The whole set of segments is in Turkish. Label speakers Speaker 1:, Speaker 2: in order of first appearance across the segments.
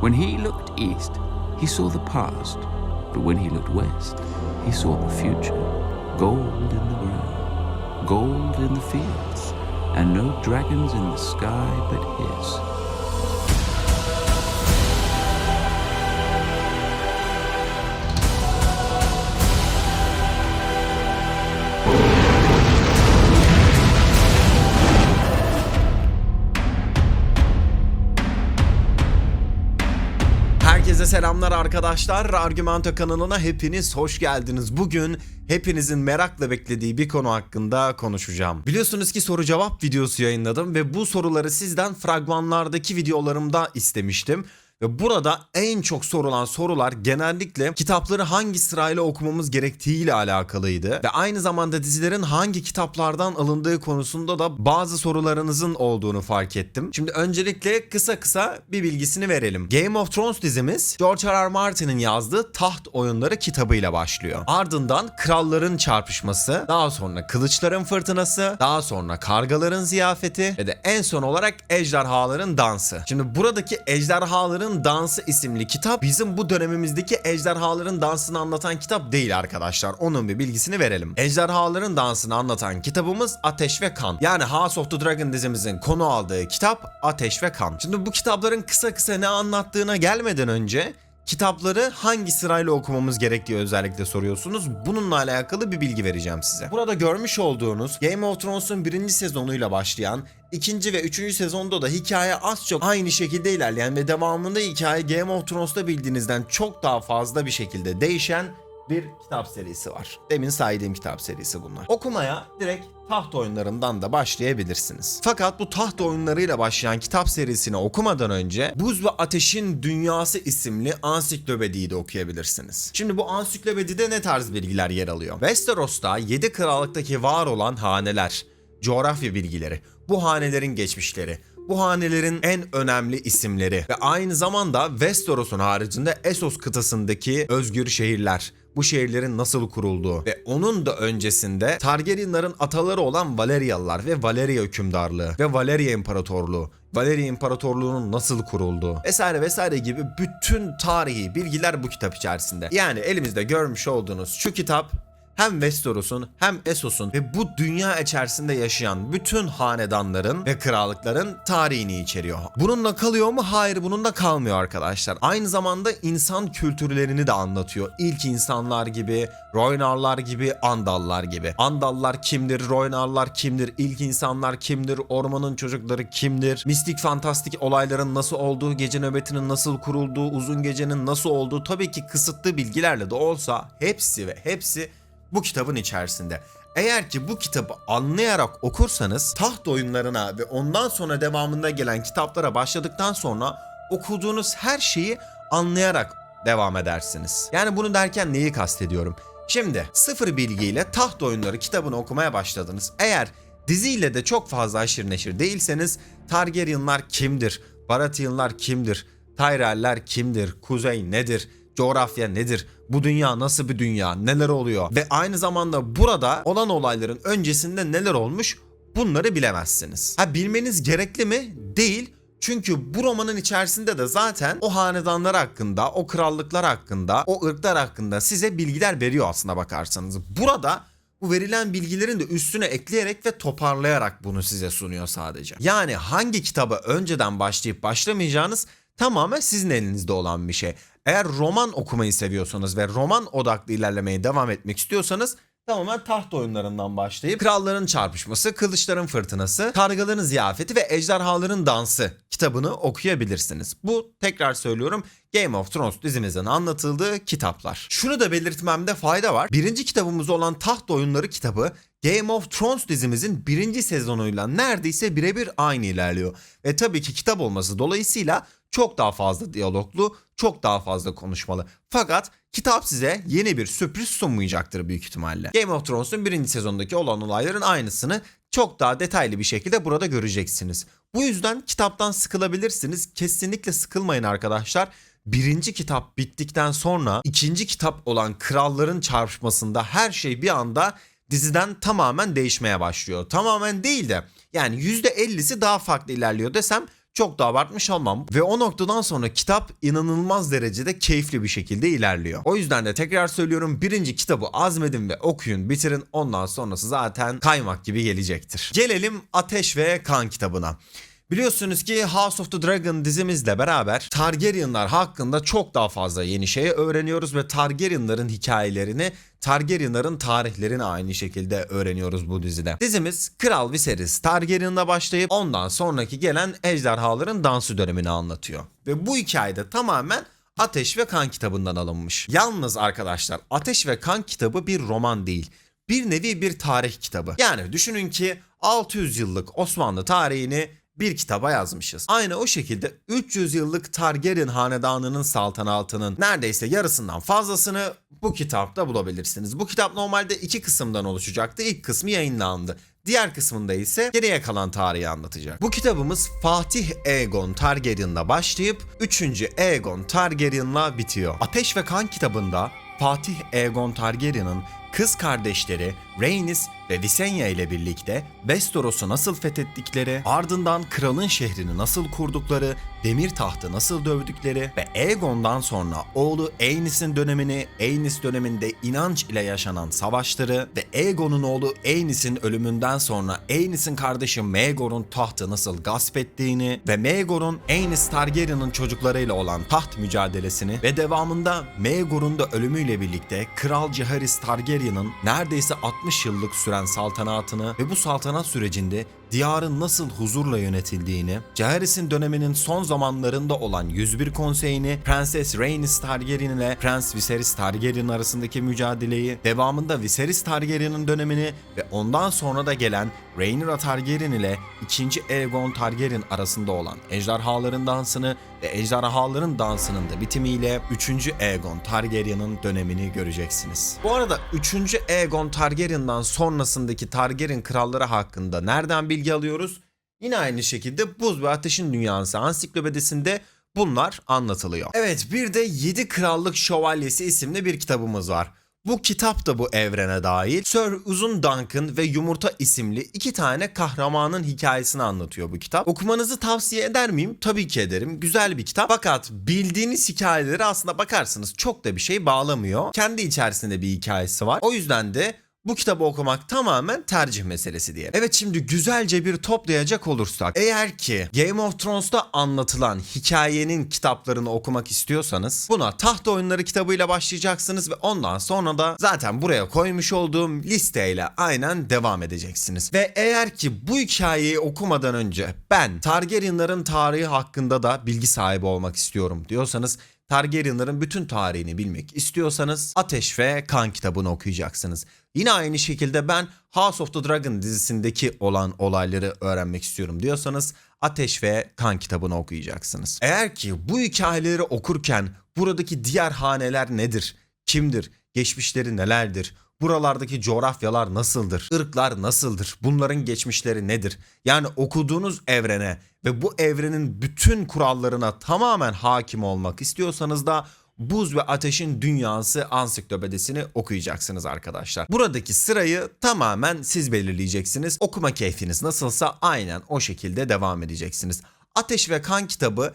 Speaker 1: When he looked east, he saw the past, but when he looked west, he saw the future. Gold in the ground, gold in the fields, and no dragons in the sky but his.
Speaker 2: Selamlar arkadaşlar. Argumento kanalına hepiniz hoş geldiniz. Bugün hepinizin merakla beklediği bir konu hakkında konuşacağım. Biliyorsunuz ki soru cevap videosu yayınladım ve bu soruları sizden fragmanlardaki videolarımda istemiştim. Ve burada en çok sorulan sorular genellikle kitapları hangi sırayla okumamız gerektiğiyle alakalıydı. Ve aynı zamanda dizilerin hangi kitaplardan alındığı konusunda da bazı sorularınızın olduğunu fark ettim. Şimdi öncelikle kısa kısa bir bilgisini verelim. Game of Thrones dizimiz George R. R. Martin'in yazdığı Taht Oyunları kitabıyla başlıyor. Ardından kralların çarpışması, daha sonra kılıçların fırtınası, daha sonra kargaların ziyafeti ve de en son olarak ejderhaların dansı. Şimdi buradaki ejderhaların dansı isimli kitap bizim bu dönemimizdeki ejderhaların dansını anlatan kitap değil arkadaşlar. Onun bir bilgisini verelim. Ejderhaların dansını anlatan kitabımız Ateş ve Kan. Yani House of the Dragon dizimizin konu aldığı kitap Ateş ve Kan. Şimdi bu kitapların kısa kısa ne anlattığına gelmeden önce Kitapları hangi sırayla okumamız gerektiği özellikle soruyorsunuz. Bununla alakalı bir bilgi vereceğim size. Burada görmüş olduğunuz Game of Thrones'un birinci sezonuyla başlayan, ikinci ve üçüncü sezonda da hikaye az çok aynı şekilde ilerleyen ve devamında hikaye Game of Thrones'ta bildiğinizden çok daha fazla bir şekilde değişen bir kitap serisi var. Demin saydığım kitap serisi bunlar. Okumaya direkt taht oyunlarından da başlayabilirsiniz. Fakat bu taht oyunlarıyla başlayan kitap serisini okumadan önce Buz ve Ateşin Dünyası isimli ansiklopediyi de okuyabilirsiniz. Şimdi bu ansiklopedide ne tarz bilgiler yer alıyor? Westeros'ta 7 krallıktaki var olan haneler, coğrafya bilgileri, bu hanelerin geçmişleri, bu hanelerin en önemli isimleri ve aynı zamanda Westeros'un haricinde Essos kıtasındaki özgür şehirler, bu şehirlerin nasıl kurulduğu ve onun da öncesinde Targaryenların ataları olan Valeryalılar ve Valeria hükümdarlığı ve Valeria İmparatorluğu Valeria İmparatorluğu'nun nasıl kurulduğu vesaire vesaire gibi bütün tarihi bilgiler bu kitap içerisinde. Yani elimizde görmüş olduğunuz şu kitap hem Westeros'un hem Essos'un ve bu dünya içerisinde yaşayan bütün hanedanların ve krallıkların tarihini içeriyor. Bununla kalıyor mu? Hayır bununla kalmıyor arkadaşlar. Aynı zamanda insan kültürlerini de anlatıyor. İlk insanlar gibi, Roynarlar gibi, Andallar gibi. Andallar kimdir? Roynarlar kimdir? İlk insanlar kimdir? Ormanın çocukları kimdir? Mistik fantastik olayların nasıl olduğu, gece nöbetinin nasıl kurulduğu, uzun gecenin nasıl olduğu tabii ki kısıtlı bilgilerle de olsa hepsi ve hepsi bu kitabın içerisinde. Eğer ki bu kitabı anlayarak okursanız taht oyunlarına ve ondan sonra devamında gelen kitaplara başladıktan sonra okuduğunuz her şeyi anlayarak devam edersiniz. Yani bunu derken neyi kastediyorum? Şimdi sıfır bilgiyle taht oyunları kitabını okumaya başladınız. Eğer diziyle de çok fazla aşırı neşir değilseniz Targaryenlar kimdir? Baratheonlar kimdir? Tyrell'ler kimdir? Kuzey nedir? Coğrafya nedir? Bu dünya nasıl bir dünya? Neler oluyor? Ve aynı zamanda burada olan olayların öncesinde neler olmuş? Bunları bilemezsiniz. Ha bilmeniz gerekli mi? Değil. Çünkü bu romanın içerisinde de zaten o hanedanlar hakkında, o krallıklar hakkında, o ırklar hakkında size bilgiler veriyor aslına bakarsanız. Burada bu verilen bilgilerin de üstüne ekleyerek ve toparlayarak bunu size sunuyor sadece. Yani hangi kitaba önceden başlayıp başlamayacağınız tamamen sizin elinizde olan bir şey. Eğer roman okumayı seviyorsanız ve roman odaklı ilerlemeye devam etmek istiyorsanız tamamen taht oyunlarından başlayıp Kralların Çarpışması, Kılıçların Fırtınası, Kargaların Ziyafeti ve Ejderhaların Dansı kitabını okuyabilirsiniz. Bu tekrar söylüyorum Game of Thrones dizimizin anlatıldığı kitaplar. Şunu da belirtmemde fayda var. Birinci kitabımız olan Taht Oyunları kitabı Game of Thrones dizimizin birinci sezonuyla neredeyse birebir aynı ilerliyor. Ve tabii ki kitap olması dolayısıyla çok daha fazla diyaloglu, çok daha fazla konuşmalı. Fakat kitap size yeni bir sürpriz sunmayacaktır büyük ihtimalle. Game of Thrones'un birinci sezondaki olan olayların aynısını çok daha detaylı bir şekilde burada göreceksiniz. Bu yüzden kitaptan sıkılabilirsiniz. Kesinlikle sıkılmayın arkadaşlar. Birinci kitap bittikten sonra ikinci kitap olan Kralların Çarpışması'nda her şey bir anda diziden tamamen değişmeye başlıyor. Tamamen değil de yani %50'si daha farklı ilerliyor desem çok da abartmış olmam. Ve o noktadan sonra kitap inanılmaz derecede keyifli bir şekilde ilerliyor. O yüzden de tekrar söylüyorum birinci kitabı azmedin ve okuyun bitirin ondan sonrası zaten kaymak gibi gelecektir. Gelelim Ateş ve Kan kitabına. Biliyorsunuz ki House of the Dragon dizimizle beraber Targaryenlar hakkında çok daha fazla yeni şey öğreniyoruz ve Targaryenların hikayelerini, Targaryenların tarihlerini aynı şekilde öğreniyoruz bu dizide. Dizimiz Kral Viserys Targaryen'la başlayıp ondan sonraki gelen ejderhaların dansı dönemini anlatıyor. Ve bu hikayede tamamen Ateş ve Kan kitabından alınmış. Yalnız arkadaşlar Ateş ve Kan kitabı bir roman değil. Bir nevi bir tarih kitabı. Yani düşünün ki 600 yıllık Osmanlı tarihini bir kitaba yazmışız. Aynı o şekilde 300 yıllık Targaryen hanedanının saltanatının neredeyse yarısından fazlasını bu kitapta bulabilirsiniz. Bu kitap normalde iki kısımdan oluşacaktı. İlk kısmı yayınlandı. Diğer kısmında ise geriye kalan tarihi anlatacak. Bu kitabımız Fatih Aegon Targaryen'la başlayıp 3. Aegon Targaryen'la bitiyor. Ateş ve Kan kitabında Fatih Aegon Targaryen'ın kız kardeşleri Rhaenys ve Visenya ile birlikte Westeros'u nasıl fethettikleri, ardından kralın şehrini nasıl kurdukları, demir tahtı nasıl dövdükleri ve Aegon'dan sonra oğlu Aenys'in dönemini, Aenys döneminde inanç ile yaşanan savaşları ve Aegon'un oğlu Aenys'in ölümünden sonra Aenys'in kardeşi Maegor'un tahtı nasıl gasp ettiğini ve Maegor'un Aenys Targaryen'ın çocuklarıyla olan taht mücadelesini ve devamında Maegor'un da ölümüyle birlikte Kral Jaehaerys Targaryen'ın neredeyse 60 yıllık süren saltanatını ve bu saltanat sürecinde diyarın nasıl huzurla yönetildiğini, Jaehaerys'in döneminin son zamanlarında olan 101 konseyini, Prenses Rhaenys Targaryen ile Prens Viserys Targaryen arasındaki mücadeleyi, devamında Viserys Targaryen'in dönemini ve ondan sonra da gelen Rhaenyra Targaryen ile 2. Aegon Targaryen arasında olan ejderhaların dansını ve ejderhaların dansının da bitimiyle 3. Aegon Targaryen'ın dönemini göreceksiniz. Bu arada 3. Aegon Targaryen'dan sonrasındaki Targaryen kralları hakkında nereden bilgi alıyoruz? Yine aynı şekilde Buz ve Ateşin Dünyası ansiklopedisinde bunlar anlatılıyor. Evet bir de 7 Krallık Şövalyesi isimli bir kitabımız var. Bu kitap da bu evrene dahil. Sir Uzun Duncan ve Yumurta isimli iki tane kahramanın hikayesini anlatıyor bu kitap. Okumanızı tavsiye eder miyim? Tabii ki ederim. Güzel bir kitap. Fakat bildiğiniz hikayeleri aslında bakarsınız çok da bir şey bağlamıyor. Kendi içerisinde bir hikayesi var. O yüzden de bu kitabı okumak tamamen tercih meselesi diye. Evet şimdi güzelce bir toplayacak olursak. Eğer ki Game of Thrones'ta anlatılan hikayenin kitaplarını okumak istiyorsanız buna Taht Oyunları kitabıyla başlayacaksınız ve ondan sonra da zaten buraya koymuş olduğum listeyle aynen devam edeceksiniz. Ve eğer ki bu hikayeyi okumadan önce ben Targaryenların tarihi hakkında da bilgi sahibi olmak istiyorum diyorsanız Targaryenların bütün tarihini bilmek istiyorsanız Ateş ve Kan kitabını okuyacaksınız. Yine aynı şekilde ben House of the Dragon dizisindeki olan olayları öğrenmek istiyorum diyorsanız Ateş ve Kan kitabını okuyacaksınız. Eğer ki bu hikayeleri okurken buradaki diğer haneler nedir? Kimdir? Geçmişleri nelerdir? Buralardaki coğrafyalar nasıldır? Irklar nasıldır? Bunların geçmişleri nedir? Yani okuduğunuz evrene ve bu evrenin bütün kurallarına tamamen hakim olmak istiyorsanız da Buz ve Ateşin Dünyası ansiklopedisini okuyacaksınız arkadaşlar. Buradaki sırayı tamamen siz belirleyeceksiniz. Okuma keyfiniz nasılsa aynen o şekilde devam edeceksiniz. Ateş ve Kan kitabı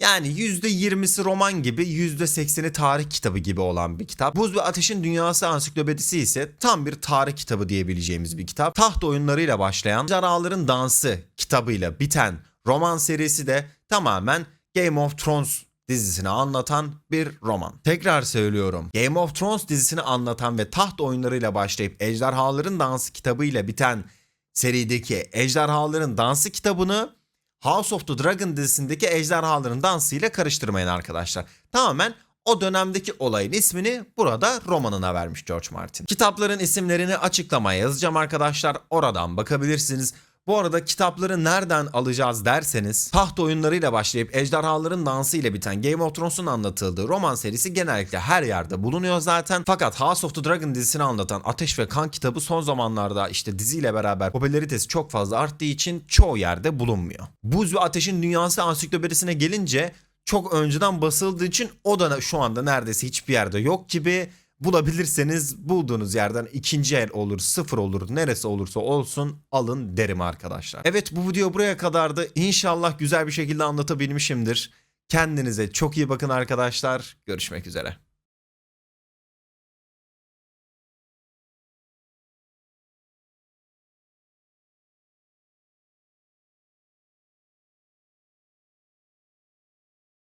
Speaker 2: yani %20'si roman gibi %80'i tarih kitabı gibi olan bir kitap. Buz ve Ateşin Dünyası Ansiklopedisi ise tam bir tarih kitabı diyebileceğimiz bir kitap. Taht oyunlarıyla başlayan Canavarların Dansı kitabıyla biten roman serisi de tamamen Game of Thrones dizisini anlatan bir roman. Tekrar söylüyorum. Game of Thrones dizisini anlatan ve taht oyunlarıyla başlayıp Ejderhaların Dansı kitabıyla biten serideki Ejderhaların Dansı kitabını House of the Dragon dizisindeki ejderhaların dansıyla karıştırmayın arkadaşlar. Tamamen o dönemdeki olayın ismini burada romanına vermiş George Martin. Kitapların isimlerini açıklamaya yazacağım arkadaşlar. Oradan bakabilirsiniz. Bu arada kitapları nereden alacağız derseniz taht oyunlarıyla başlayıp ejderhaların dansı ile biten Game of Thrones'un anlatıldığı roman serisi genellikle her yerde bulunuyor zaten. Fakat House of the Dragon dizisini anlatan Ateş ve Kan kitabı son zamanlarda işte diziyle beraber popülaritesi çok fazla arttığı için çoğu yerde bulunmuyor. Buz ve Ateşin Dünyası ansiklopedisine gelince çok önceden basıldığı için o da şu anda neredeyse hiçbir yerde yok gibi Bulabilirseniz bulduğunuz yerden ikinci el olur, sıfır olur, neresi olursa olsun alın derim arkadaşlar. Evet bu video buraya kadardı. İnşallah güzel bir şekilde anlatabilmişimdir. Kendinize çok iyi bakın arkadaşlar. Görüşmek üzere.